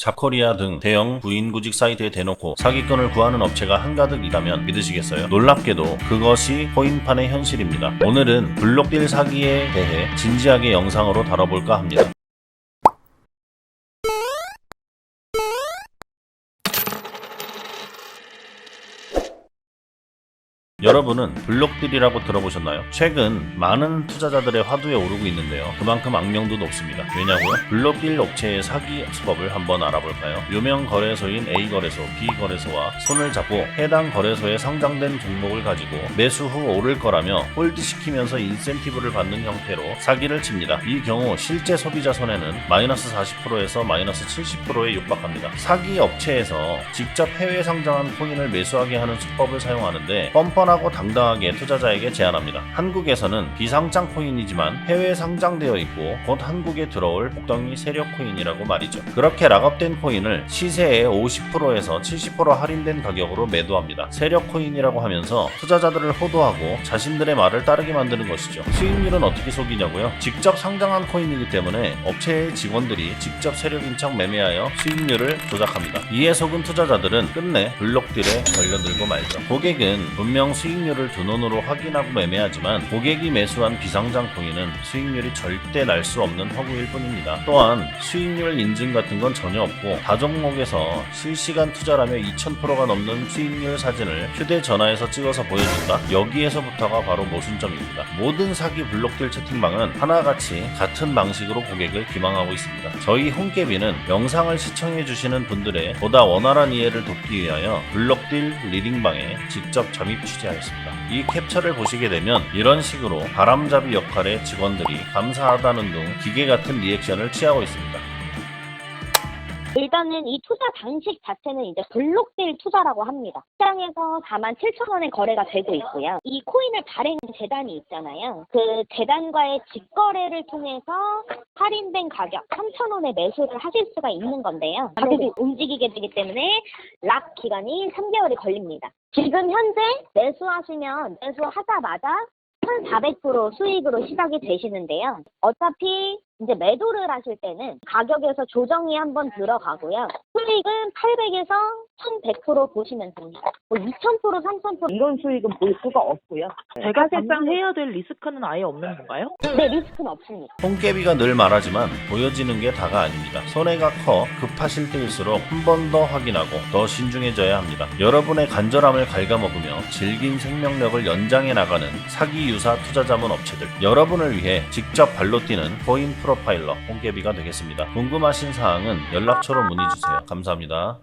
잡코리아 등 대형 부인구직 사이트에 대놓고 사기건을 구하는 업체가 한가득이라면 믿으시겠어요? 놀랍게도 그것이 코인판의 현실입니다. 오늘은 블록딜 사기에 대해 진지하게 영상으로 다뤄볼까 합니다. 여러분은 블록딜이라고 들어보셨나요? 최근 많은 투자자들의 화두에 오르고 있는데요. 그만큼 악명도 높습니다. 왜냐고요? 블록딜 업체의 사기 수법을 한번 알아볼까요? 유명 거래소인 A거래소, B거래소와 손을 잡고 해당 거래소에 상장된 종목을 가지고 매수 후 오를 거라며 홀드시키면서 인센티브를 받는 형태로 사기를 칩니다. 이 경우 실제 소비자 손해는 마이너스 40%에서 마이너스 70%에 육박합니다. 사기 업체에서 직접 해외 상장한 코인을 매수하게 하는 수법을 사용하는데 뻔뻔 하고 당당하게 투자자에게 제안합니다. 한국에서는 비상장 코인이지만 해외 상장되어 있고 곧 한국에 들어올 복덩이 세력 코인이라고 말이죠. 그렇게 락업된 코인을 시세의 50%에서 70% 할인된 가격으로 매도합니다. 세력 코인이라고 하면서 투자자들을 호도하고 자신들의 말을 따르게 만드는 것이죠. 수익률은 어떻게 속이냐고요? 직접 상장한 코인이기 때문에 업체의 직원들이 직접 세력인 척 매매하여 수익률을 조작합니다. 이에 속은 투자자들은 끝내 블록딜에 걸려들고 말죠. 고객은 분명 수익률을 두 눈으로 확인하고 매매하지만 고객이 매수한 비상장 코인은 수익률이 절대 날 수 없는 허구일 뿐입니다. 또한 수익률 인증 같은 건 전혀 없고 다종목에서 실시간 투자라며 2000%가 넘는 수익률 사진을 휴대전화에서 찍어서 보여준다? 여기에서부터가 바로 모순점입니다. 모든 사기 블록딜 채팅방은 하나같이 같은 방식으로 고객을 기망하고 있습니다. 저희 홍깨비는 영상을 시청해주시는 분들의 보다 원활한 이해를 돕기 위하여 블록딜 리딩방에 직접 잠입 취재 하였습니다. 이 캡처를 보시게 되면 이런 식으로 바람잡이 역할의 직원들이 감사하다는 등 기계 같은 리액션을 취하고 있습니다. 일단은 이 투자 방식 자체는 이제 블록딜 투자라고 합니다. 시장에서 4만 7천 원에 거래가 되고 있고요. 이 코인을 발행한 재단이 있잖아요. 그 재단과의 직거래를 통해서 할인된 가격 3천 원에 매수를 하실 수가 있는 건데요. 가격이 움직이게 되기 때문에 락 기간이 3개월이 걸립니다. 지금 현재 매수하시면 매수하자마자 1,400% 수익으로 시작이 되시는데요. 어차피 이제 매도를 하실 때는 가격에서 조정이 한번 들어가고요. 수익은 800에서 1,100% 보시면 됩니다. 뭐 2,000%, 3,000% 이런 수익은 볼 수가 없고요. 제가 사실상 해야 될 리스크는 아예 없는 건가요? 네, 리스크는 없습니다. 홍깨비가 늘 말하지만 보여지는 게 다가 아닙니다. 손해가 커 급하실 때일수록 한 번 더 확인하고 더 신중해져야 합니다. 여러분의 간절함을 갉아먹으며 질긴 생명력을 연장해 나가는 사기 유사 투자 자문 업체들 여러분을 위해 직접 발로 뛰는 코인 프로파일러 홍깨비가 되겠습니다. 궁금하신 사항은 연락처로 문의 주세요. 감사합니다.